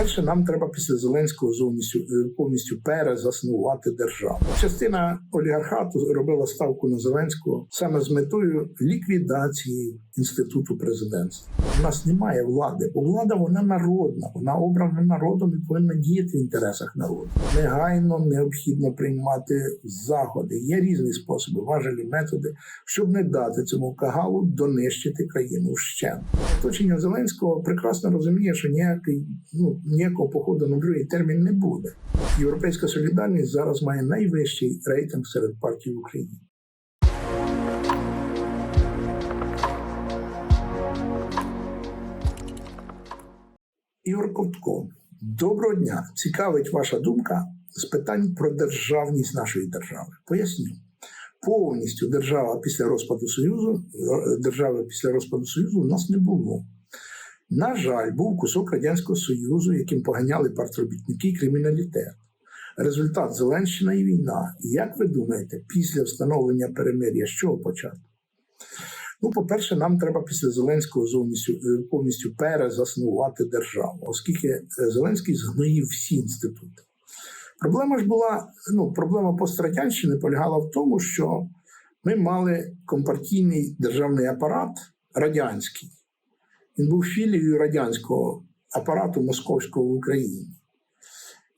По-перше, нам треба після Зеленського повністю, е, повністю перезаснувати державу. Частина олігархату робила ставку на Зеленського саме з метою ліквідації інституту президентства. У нас немає влади, бо влада вона народна, вона обрана народом і повинна діяти в інтересах народу. Негайно необхідно приймати заходи. Є різні способи, важелі методи, щоб не дати цьому кагалу донищити країну вщент. Оточення Зеленського прекрасно розуміє, що ніякий ну ніякого походу на другий термін не буде. Європейська солідарність зараз має найвищий рейтинг серед партій в Україні. Ігор Ковтко, доброго дня. Цікавить ваша думка з питань про державність нашої держави. Поясню. Повністю держава після розпаду Союзу, держави після розпаду Союзу у нас не було. На жаль, був кусок Радянського Союзу, яким поганяли партробітники і криміналітет. Результат Зеленщина і війна. Як ви думаєте, після встановлення перемир'я з чого почати? Ну, по-перше, нам треба після Зеленського повністю, е, повністю перезаснувати державу, оскільки е, Зеленський згноїв всі інститути. Проблема ж була, ну, проблема пострадянщини полягала в тому, що ми мали компартійний державний апарат радянський. Він був філією радянського апарату московського в Україні.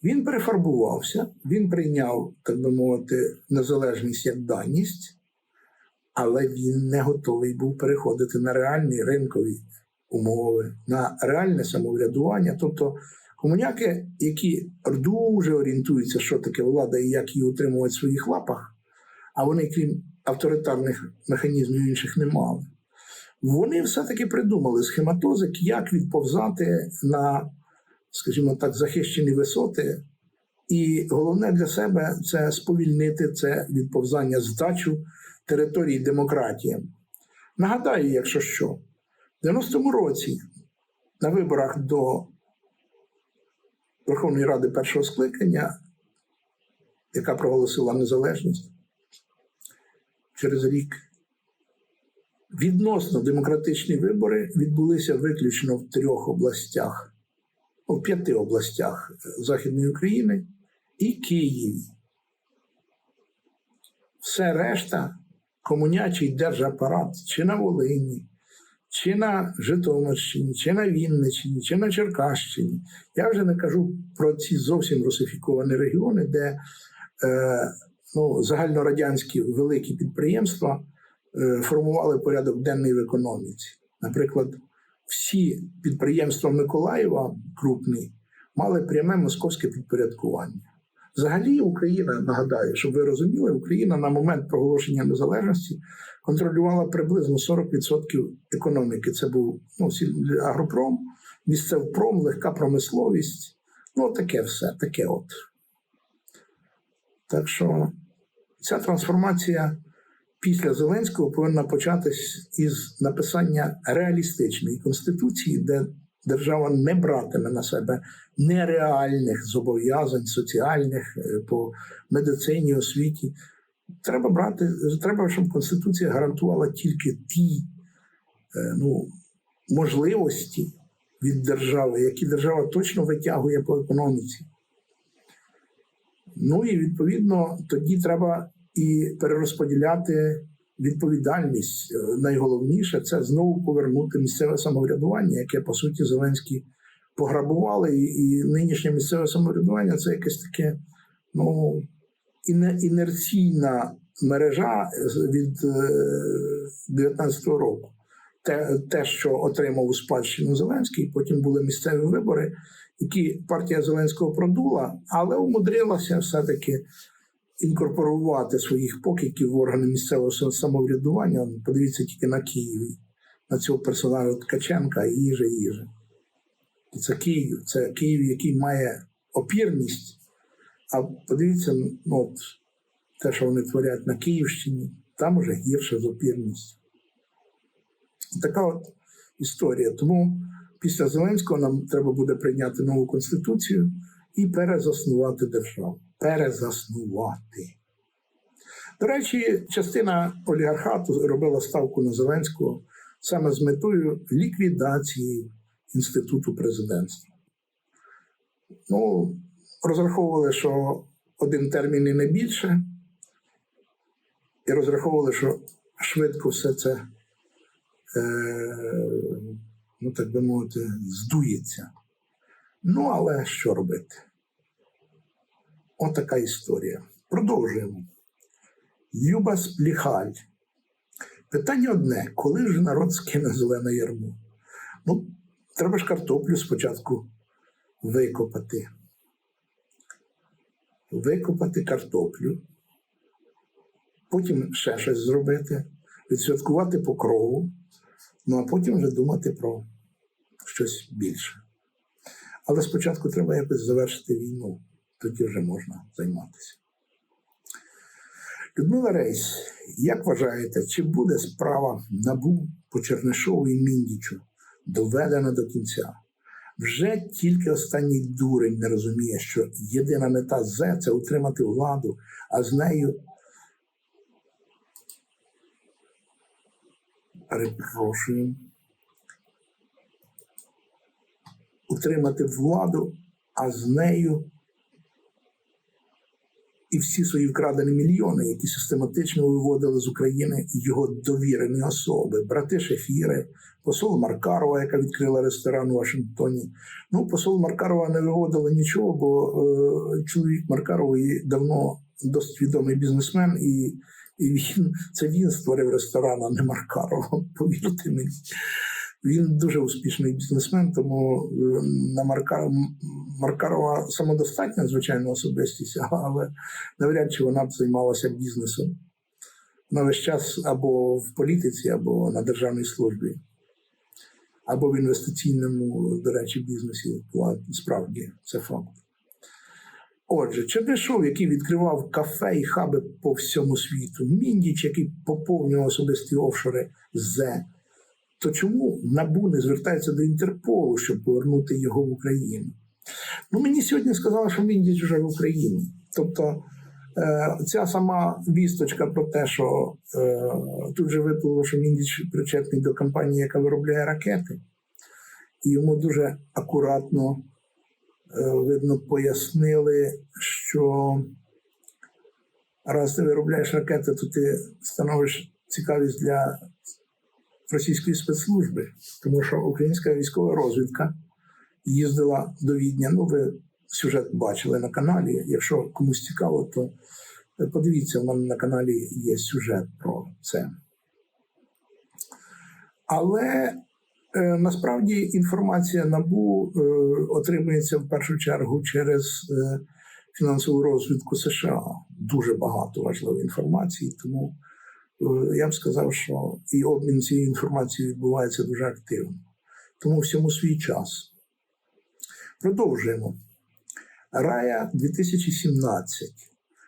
Він перефарбувався, він прийняв, так би мовити, незалежність як даність, але він не готовий був переходити на реальні ринкові умови, на реальне самоврядування. Тобто комуняки, які дуже орієнтуються, що таке влада і як її утримувати в своїх лапах, а вони, крім авторитарних механізмів інших, не мали. Вони все-таки придумали схематозик, як відповзати на, скажімо так, захищені висоти. І головне для себе це сповільнити це відповзання здачу території демократії. Нагадаю, якщо що, в 90-му році на виборах до Верховної Ради першого скликання, яка проголосила незалежність, через рік відносно демократичні вибори відбулися виключно в трьох областях, ну, в п'яти областях Західної України і Києві. Все решта комунячий держапарат чи на Волині, чи на Житомирщині, чи на Вінниччині, чи на Черкащині. Я вже не кажу про ці зовсім русифіковані регіони, де е, ну, загальнорадянські великі підприємства формували порядок денний в економіці. Наприклад, всі підприємства Миколаєва крупні мали пряме московське підпорядкування. Взагалі, Україна, нагадаю, щоб ви розуміли, Україна на момент проголошення незалежності контролювала приблизно 40% економіки. Це був ну, агропром, місцевпром, легка промисловість. Ну, таке все, таке от. Так що ця трансформація після Зеленського повинна початись із написання реалістичної конституції, де держава не братиме на себе нереальних зобов'язань соціальних е, по медицині, освіті. Треба брати, треба, щоб Конституція гарантувала тільки ті е, ну, можливості від держави, які держава точно витягує по економіці. Ну і відповідно тоді треба і перерозподіляти відповідальність. Е, Найголовніше це знову повернути місцеве самоврядування, яке по суті Зеленський пограбували. І, нинішнє місцеве самоврядування це якесь таке ну, інерційна мережа від 19-го року. Те, те, що отримав у спадщину Зеленський, потім були місцеві вибори, які партія Зеленського продула, але умудрилася все-таки інкорпорувати своїх покидьків в органи місцевого самоврядування. Подивіться тільки на Києві, на цього персонажа Ткаченка і їжа, і їжа. Це Київ, це Київ, який має опірність. А подивіться, ну, от, те, що вони творять на Київщині, там уже гірше з опірністю. Така от історія. Тому після Зеленського нам треба буде прийняти нову конституцію і перезаснувати державу. Перезаснувати. До речі, частина олігархату робила ставку на Зеленського саме з метою ліквідації інституту президентства. Ну, розраховували, що один термін і не більше, і розраховували, що швидко все це, е, ну так би мовити, здується. Ну, але що робити? Отака історія. Продовжуємо. Люба Спліхаль. Питання одне: коли ж народ скине зелене ярмо? Ну, треба ж картоплю спочатку викопати. Викопати картоплю, потім ще щось зробити, відсвяткувати покрову, ну а потім вже думати про щось більше. Але спочатку треба якось завершити війну, тоді вже можна займатися. Людмила Рейс, як вважаєте, чи буде справа набу по Чернишову і Міндічу доведена до кінця? Вже тільки останній дурень не розуміє, що єдина мета З це утримати владу, а з нею. Перепрошую. Утримати владу, а з нею і всі свої вкрадені мільйони, які систематично виводили з України його довірені особи, брати Шефіри, посол Маркарова, яка відкрила ресторан у Вашингтоні. Ну, посол Маркарова не виводила нічого, бо е, чоловік Маркарової давно досить відомий бізнесмен, і, і він це він створив ресторан, а не Маркарова. Повірте мені. Він дуже успішний бізнесмен, тому е, на Марка... Маркарова самодостатня, звичайно, особистість, але навряд чи вона б займалася бізнесом. На весь час або в політиці, або на державній службі, або в інвестиційному, до речі, бізнесі. Була Справді, це факт. Отже, Чернишов, який відкривав кафе і хаби по всьому світу, Міндіч, який поповнював особисті офшори з то чому НАБУ не звертається до Інтерполу, щоб повернути його в Україну? Ну, мені сьогодні сказали, що Міндіч вже в Україні. Тобто е, ця сама вісточка про те, що е, тут же виплило, що Міндіч причетний до компанії, яка виробляє ракети, і йому дуже акуратно, е, видно, пояснили, що раз ти виробляєш ракети, то ти становиш цікавість для російської спецслужби, тому що українська військова розвідка їздила до Відня. Ну, ви сюжет бачили на каналі. Якщо комусь цікаво, то подивіться, у мене на каналі є сюжет про це. Але е, насправді інформація набу е, отримується в першу чергу через е, фінансову розвідку США. Дуже багато важливої інформації, тому Е, я б сказав, що і обмін цією інформацією відбувається дуже активно. Тому всьому свій час. Продовжуємо. Рая 2017.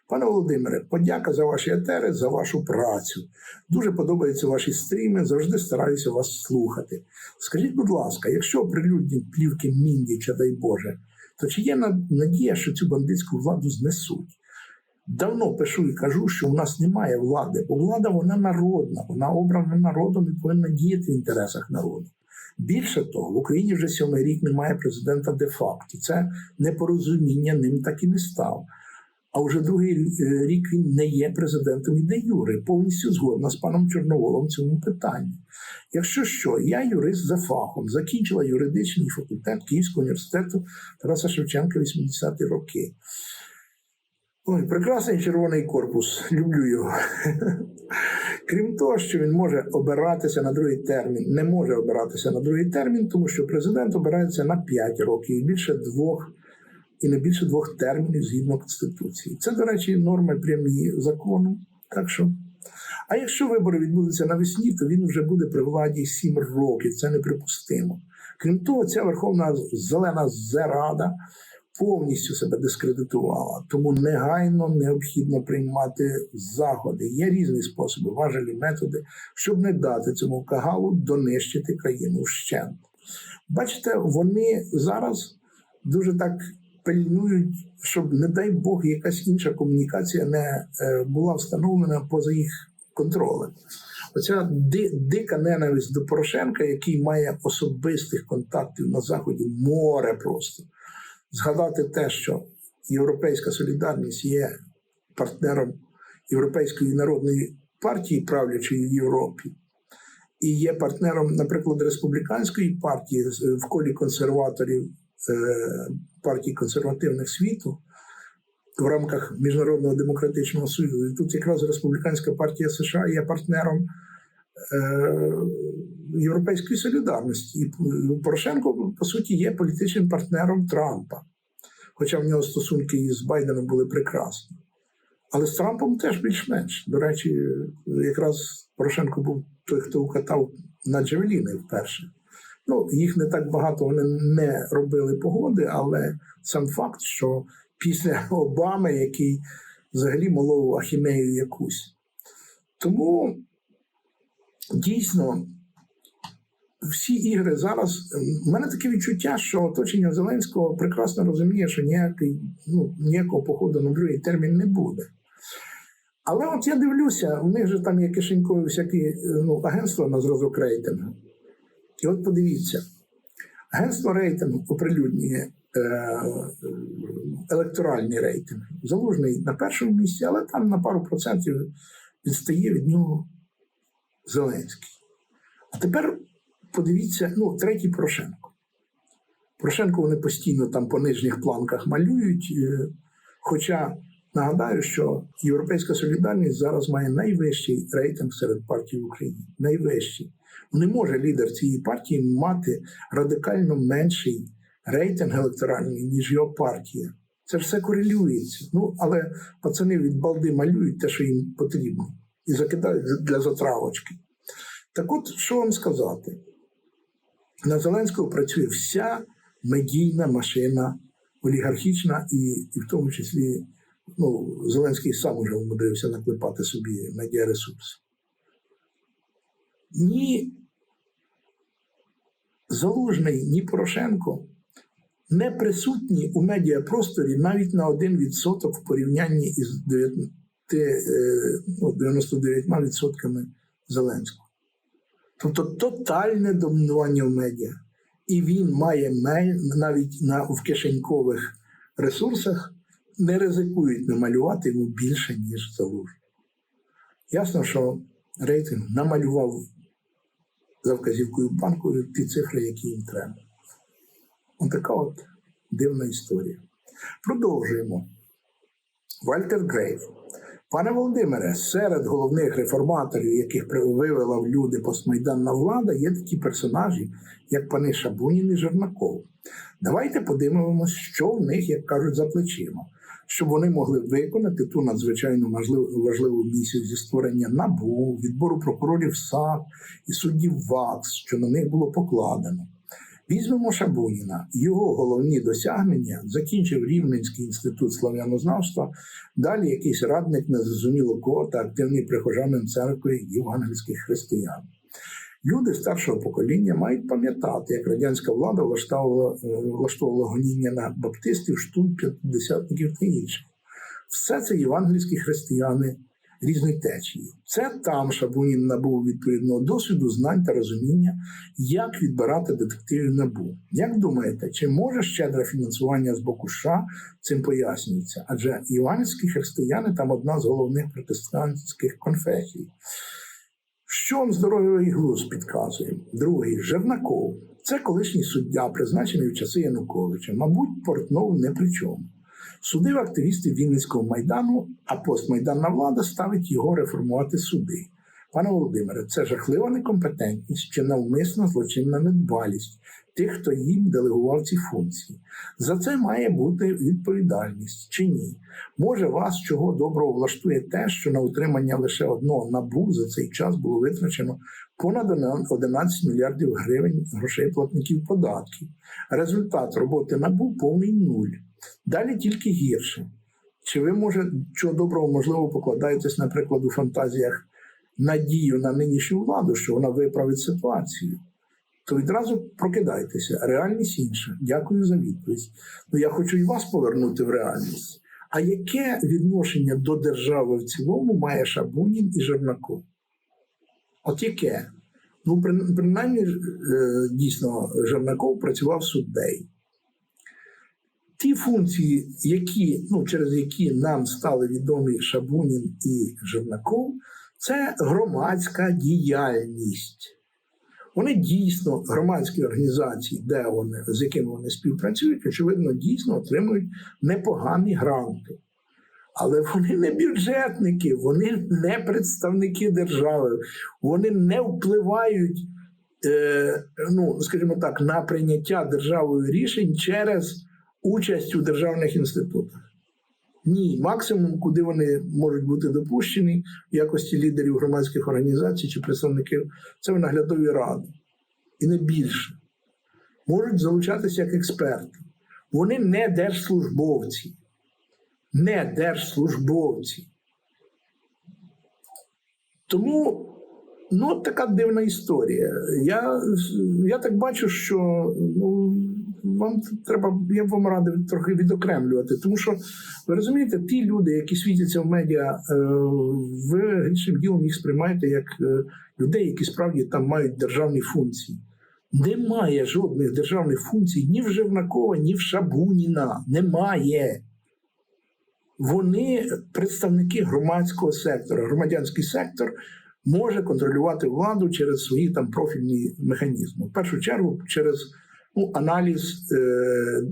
Пане Володимире, подяка за ваші етери, за вашу працю. Дуже подобаються ваші стріми, завжди стараюся вас слухати. Скажіть, будь ласка, якщо оприлюднять плівки Міндіча, дай Боже, то чи є надія, що цю бандитську владу знесуть? Давно пишу і кажу, що у нас немає влади, бо влада вона народна, вона обрана народом і повинна діяти в інтересах народу. Більше того, в Україні вже сьомий рік немає президента де-факто. Це непорозуміння ним так і не став. А вже другий рік він не є президентом і де юри, повністю згодна з паном Чорноволом в цьому питанні. Якщо що, я юрист за фахом, закінчила юридичний факультет Київського університету Тараса Шевченка 80-ті роки. Ой, прекрасний червоний корпус. Люблю його. Крім того, що він може обиратися на другий термін, не може обиратися на другий термін, тому що президент обирається на 5 років і більше двох, і не більше двох термінів згідно Конституції. Це, до речі, норми прямі закону. Так що, а якщо вибори відбудуться навесні, то він вже буде при владі 7 років. Це неприпустимо. Крім того, ця верховна зелена зерада повністю себе дискредитувала. Тому негайно необхідно приймати заходи. Є різні способи, важелі методи, щоб не дати цьому кагалу донищити країну вщент. Бачите, вони зараз дуже так пильнують, щоб, не дай Бог, якась інша комунікація не е, була встановлена поза їх контролем. Оця дика ненависть до Порошенка, який має особистих контактів на Заході, море просто згадати те, що Європейська солідарність є партнером Європейської народної партії, правлячої в Європі, і є партнером, наприклад, республіканської партії в колі консерваторів е, партії консервативних світу в рамках Міжнародного демократичного союзу. І тут якраз республіканська партія США є партнером Європейської солідарності. І Порошенко, по суті, є політичним партнером Трампа. Хоча в нього стосунки із Байденом були прекрасні. Але з Трампом теж більш-менш. До речі, якраз Порошенко був той, хто укатав на Джавеліни вперше. Ну, їх не так багато вони не робили погоди, але сам факт, що після Обами, який взагалі молов ахінею якусь. Тому дійсно всі ігри зараз. У мене таке відчуття, що оточення Зеленського прекрасно розуміє, що ніякий, ну, ніякого походу на другий термін не буде. Але от я дивлюся, у них же там є кишенькові всякі ну, агентства на зразок рейтингу. І от подивіться, агентство рейтингу оприлюднює е, електоральний рейтинг. Залужний на першому місці, але там на пару процентів відстає від нього Зеленський. А тепер подивіться, ну, третій Порошенко. Порошенко вони постійно там по нижніх планках малюють. е, Хоча нагадаю, що Європейська солідарність зараз має найвищий рейтинг серед партій в Україні. Найвищий. Не може лідер цієї партії мати радикально менший рейтинг електоральний, ніж його партія. Це все корелюється. Ну, але пацани від балди малюють те, що їм потрібно, і закидають для затравочки. Так от, що вам сказати? На Зеленського працює вся медійна машина олігархічна, і, і в тому числі ну, Зеленський сам уже умудрився наклепати собі медіаресурси. Ні Залужний, ні Порошенко не присутні у медіапросторі навіть на 1% в порівнянні із 9, е, ну, 99% Зеленського. Тобто тотальне домінування в медіа. І він має навіть на, в кишенькових ресурсах не ризикують намалювати йому більше, ніж залужний. Ясно, що рейтинг намалював за вказівкою банку ті цифри, які їм треба. Ось така от дивна історія. Продовжуємо. Вальтер Грейв. Пане Володимире, серед головних реформаторів, яких вивела в люди постмайданна влада, є такі персонажі, як пани Шабунін і Жернаков. Давайте подивимося, що в них, як кажуть, за плечима, щоб вони могли виконати ту надзвичайно важливу, місію зі створення НАБУ, відбору прокурорів САП і суддів ВАКС, що на них було покладено. Візьмемо Шабуніна. Його головні досягнення закінчив Рівненський інститут слав'янознавства, далі якийсь радник незрозуміло кого та активний прихожанин церкви євангельських християн. Люди старшого покоління мають пам'ятати, як радянська влада влаштовувала, е, влаштовувала гоніння на баптистів, штун, п'ятдесятників та інших. Все це євангельські християни різної течії. Це там Шабунін набув відповідного досвіду, знань та розуміння, як відбирати детективів набу. Як думаєте, чи може щедре фінансування з боку США цим пояснюється? Адже євангельські християни там одна з головних протестантських конфесій. Що вам здоровий глузд підказує? Другий Жернаков. Це колишній суддя, призначений в часи Януковича. Мабуть, Портнов не при чому. Судив активістів Вінницького майдану, а постмайданна влада ставить його реформувати суди. Пане Володимире, це жахлива некомпетентність чи навмисна злочинна недбалість тих, хто їм делегував ці функції. За це має бути відповідальність чи ні. Може, вас чого доброго влаштує те, що на утримання лише одного набу за цей час було витрачено понад 11 мільярдів гривень грошей платників податків. Результат роботи набу повний нуль. Далі тільки гірше. Чи ви, може, чого доброго, можливо, покладаєтесь, наприклад, у фантазіях надію на нинішню владу, що вона виправить ситуацію? То відразу прокидайтеся. Реальність інша. Дякую за відповідь. Ну я хочу і вас повернути в реальність. А яке відношення до держави в цілому має Шабунін і Жернаков? От яке? Ну, принаймні, е, дійсно, Жернаков працював суддею. Ті функції, які, ну, через які нам стали відомі Шабунін і Жернаков, це громадська діяльність. Вони дійсно, громадські організації, де вони, з якими вони співпрацюють, очевидно, дійсно отримують непогані гранти. Але вони не бюджетники, вони не представники держави, вони не впливають, е, ну, скажімо так, на прийняття державою рішень через участь у державних інститутах. Ні, максимум, куди вони можуть бути допущені в якості лідерів громадських організацій чи представників, це в наглядові ради. І не більше. Можуть залучатися як експерти. Вони не держслужбовці. Не держслужбовці. Тому ну, така дивна історія. Я, я так бачу, що ну, вам треба, я б вам радив трохи відокремлювати, тому що ви розумієте, ті люди, які світяться в медіа, е, ви грішним ділом їх сприймаєте як е, людей, які справді там мають державні функції. Немає жодних державних функцій ні в Жевнакова, ні в Шабуніна. Немає. Вони представники громадського сектора. Громадянський сектор може контролювати владу через свої там профільні механізми. В першу чергу, через ну, аналіз е,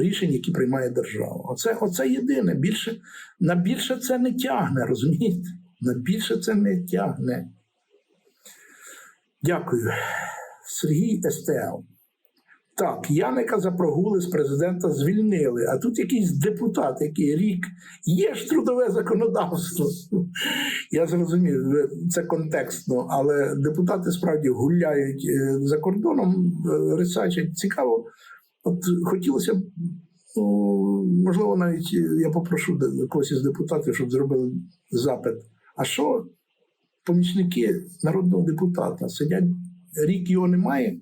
рішень, які приймає держава. Оце, оце єдине. Більше, на більше це не тягне, розумієте? На більше це не тягне. Дякую. Сергій СТЛ. Так, Яника за прогули з президента звільнили, а тут якийсь депутат, який рік є ж трудове законодавство. Я зрозумів, це контекстно, але депутати справді гуляють е, за кордоном, е, рисачать. Цікаво. От хотілося б, ну, можливо, навіть я попрошу когось із депутатів, щоб зробили запит. А що помічники народного депутата сидять, рік його немає,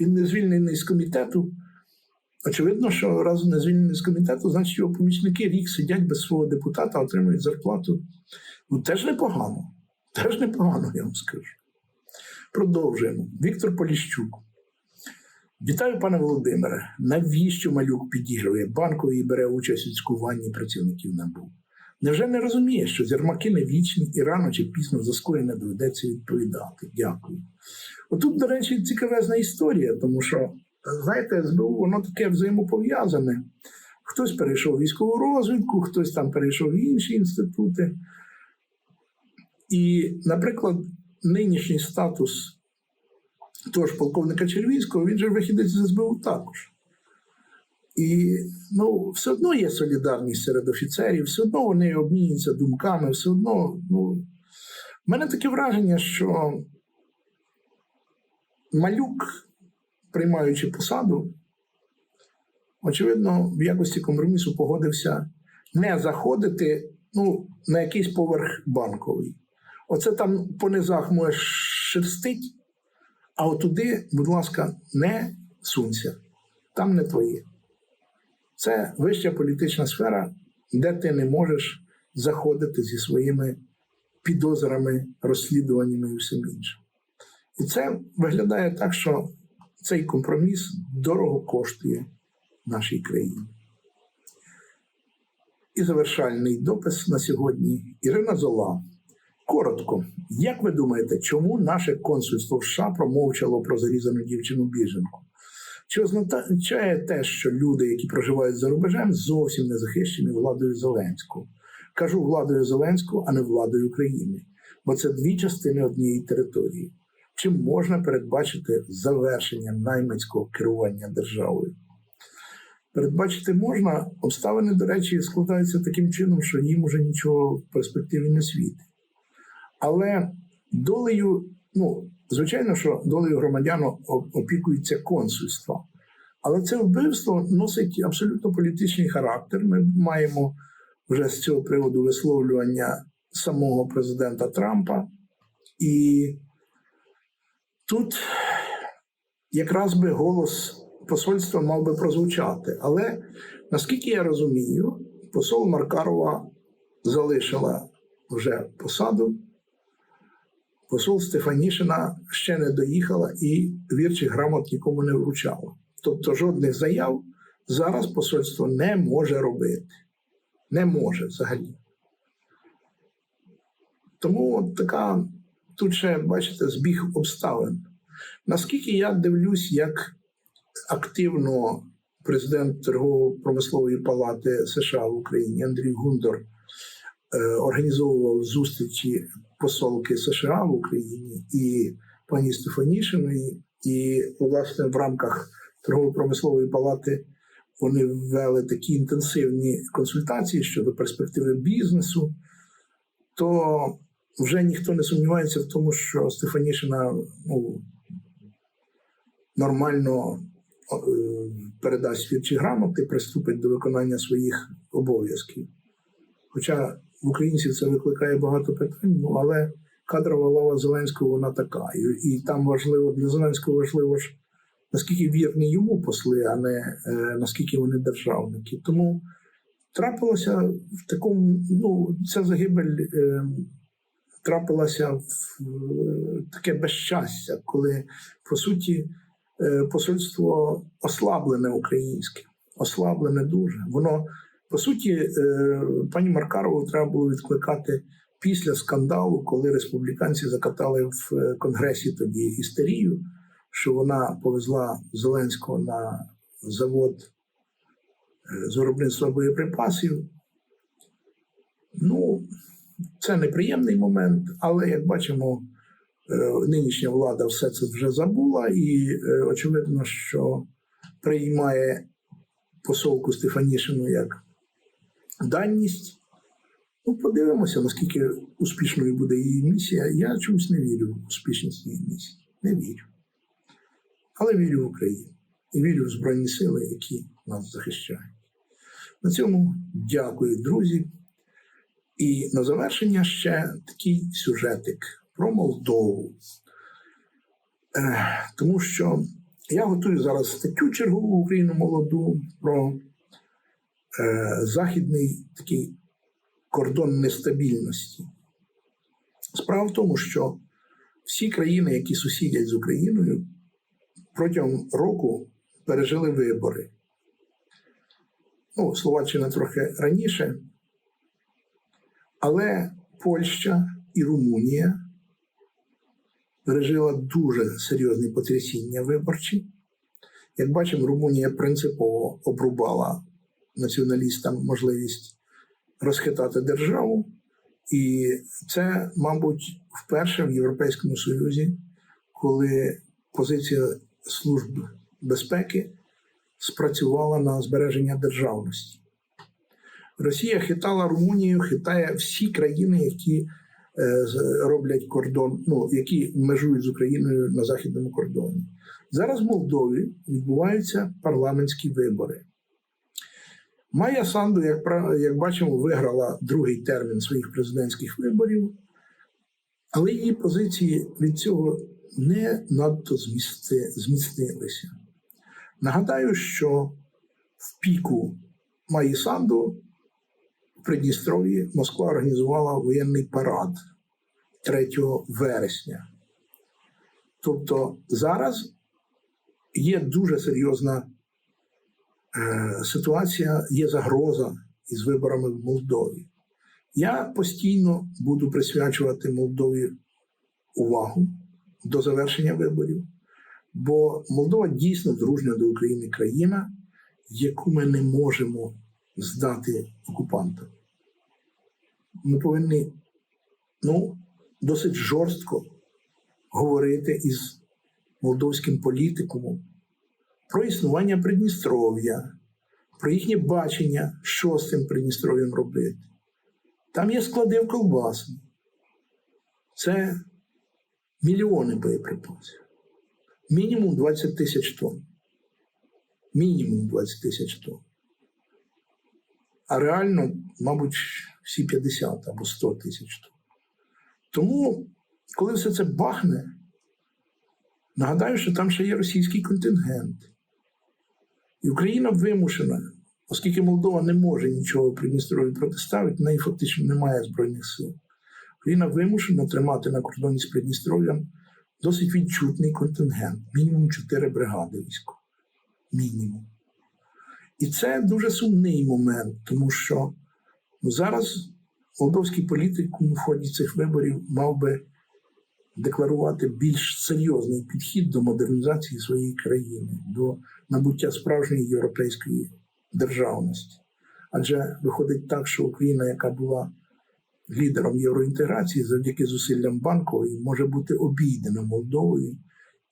він не звільнений з комітету. Очевидно, що раз не звільнений з комітету, значить його помічники рік сидять без свого депутата, отримують зарплату. Ну, теж непогано. Теж непогано, я вам скажу. Продовжуємо. Віктор Поліщук. Вітаю, пане Володимире. Навіщо малюк підігрує банку і бере участь у цькуванні працівників НАБУ? Невже не розуміє, що зірмаки не вічні і рано чи пізно за скоєне доведеться відповідати? Дякую. Отут, до речі, цікавезна історія, тому що, знаєте, СБУ воно таке взаємопов'язане. Хтось перейшов в військову розвідку, хтось там перейшов в інші інститути. І, наприклад, нинішній статус того ж полковника Червінського, він же вихідець з СБУ також. І ну, все одно є солідарність серед офіцерів, все одно вони обмінюються думками, все одно. Ну, в мене таке враження, що малюк, приймаючи посаду, очевидно, в якості компромісу погодився не заходити ну, на якийсь поверх банковий. Оце там по низах може шерстить, а отуди, будь ласка, не сунься, там не твоє. Це вища політична сфера, де ти не можеш заходити зі своїми підозрами, розслідуваннями і всім іншим. І це виглядає так, що цей компроміс дорого коштує нашій країні. І завершальний допис на сьогодні Ірина Зола. Коротко, як ви думаєте, чому наше консульство в США промовчало про зарізану дівчину біженку? Чи означає те, що люди, які проживають за рубежем, зовсім не захищені владою Зеленського? Кажу владою Зеленського, а не владою України, бо це дві частини однієї території. Чи можна передбачити завершення наймицького керування державою? Передбачити можна, обставини, до речі, складаються таким чином, що їм уже нічого в перспективі не світить. Але долею, ну, звичайно, що долею громадян опікується консульство. Але це вбивство носить абсолютно політичний характер. Ми маємо вже з цього приводу висловлювання самого президента Трампа. І тут якраз би голос посольства мав би прозвучати. Але наскільки я розумію, посол Маркарова залишила вже посаду. Посол Стефанішина ще не доїхала і вірчих грамот нікому не вручала. Тобто жодних заяв зараз посольство не може робити. Не може взагалі. Тому от така тут ще, бачите, збіг обставин. Наскільки я дивлюсь, як активно президент торгово-промислової палати США в Україні Андрій Гундор е, організовував зустрічі посолки США в Україні і пані Стефанішиної, і, власне, в рамках торгово-промислової палати вони ввели такі інтенсивні консультації щодо перспективи бізнесу, то вже ніхто не сумнівається в тому, що Стефанішина ну, нормально е, передасть вірчі грамоти, приступить до виконання своїх обов'язків. Хоча в українців це викликає багато питань, ну але кадрова лава Зеленського вона така. І, і там важливо для Зеленського важливо ж наскільки вірні йому посли, а не е, наскільки вони державники. Тому трапилося в такому, ну, ця загибель е, трапилася в е, таке безщастя, коли по суті е, посольство ослаблене українське, ослаблене дуже. Воно по суті, е, пані Маркарову треба було відкликати після скандалу, коли республіканці закатали в е, конгресі тоді істерію, що вона повезла Зеленського на завод е, з виробництва боєприпасів. Ну, це неприємний момент, але як бачимо, нинішня влада все це вже забула, і очевидно, що приймає посолку Стефанішину як даність. Ну, подивимося, наскільки успішною буде її місія. Я чомусь не вірю в успішність її місії. Не вірю. Але вірю в Україну і вірю в Збройні Сили, які нас захищають. На цьому дякую, друзі. І на завершення ще такий сюжетик про Молдову. Е, тому що я готую зараз статтю чергову Україну молоду про західний такий кордон нестабільності. Справа в тому, що всі країни, які сусідять з Україною, протягом року пережили вибори. Ну, Словаччина трохи раніше, але Польща і Румунія пережила дуже серйозні потрясіння виборчі. Як бачимо, Румунія принципово обрубала націоналістам можливість розхитати державу. І це, мабуть, вперше в Європейському Союзі, коли позиція служб безпеки спрацювала на збереження державності. Росія хитала Румунію, хитає всі країни, які е, роблять кордон, ну які межують з Україною на західному кордоні. Зараз в Молдові відбуваються парламентські вибори. Майя Санду, як, як бачимо, виграла другий термін своїх президентських виборів, але її позиції від цього не надто зміцнилися. Нагадаю, що в піку Майї Санду в Придністров'ї Москва організувала воєнний парад 3 вересня. Тобто зараз є дуже серйозна ситуація, є загроза із виборами в Молдові. Я постійно буду присвячувати Молдові увагу до завершення виборів, бо Молдова дійсно дружня до України країна, яку ми не можемо здати окупантам. Ми повинні ну, досить жорстко говорити із молдовським політикумом про існування Придністров'я, про їхнє бачення, що з цим Придністров'ям робити. Там є склади в колбасні. Це мільйони боєприпасів. Мінімум 20 тисяч тонн. Мінімум 20 тисяч тонн. А реально, мабуть, всі 50 або 100 тисяч тонн. Тому, коли все це бахне, нагадаю, що там ще є російський контингент. І Україна вимушена, оскільки Молдова не може нічого Придністров'ю протиставити, в неї фактично немає збройних сил. Україна вимушена тримати на кордоні з Придністров'ям досить відчутний контингент, мінімум 4 бригади військових. Мінімум. І це дуже сумний момент, тому що ну, зараз молдовський політик у ході цих виборів мав би декларувати більш серйозний підхід до модернізації своєї країни, до набуття справжньої європейської державності. Адже виходить так, що Україна, яка була лідером євроінтеграції завдяки зусиллям банкової, може бути обійдена Молдовою,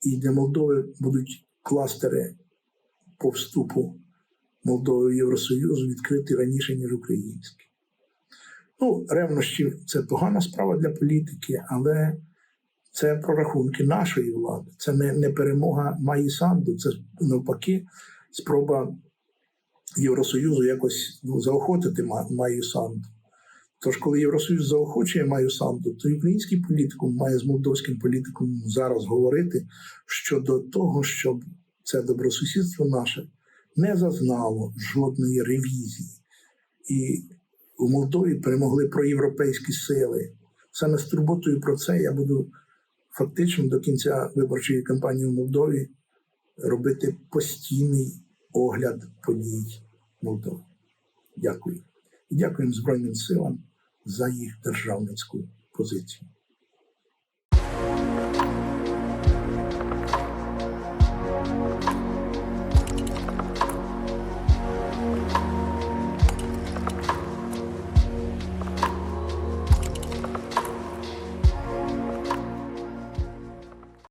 і для Молдови будуть кластери по вступу Молдови в Євросоюз відкриті раніше, ніж українські. Ну, ревнощі це погана справа для політики, але це прорахунки нашої влади. Це не, не перемога Маї Санду, це навпаки спроба Євросоюзу якось ну, заохотити Ма- Маю Санду. Тож, коли Євросоюз заохочує Маю Санду, то український політикум має з молдовським політиком зараз говорити щодо того, щоб це добросусідство наше не зазнало жодної ревізії. І у Молдові перемогли проєвропейські сили. Саме з турботою про це я буду фактично до кінця виборчої кампанії в Молдові робити постійний огляд подій Молдови. Дякую. І дякуємо Збройним силам за їх державницьку позицію.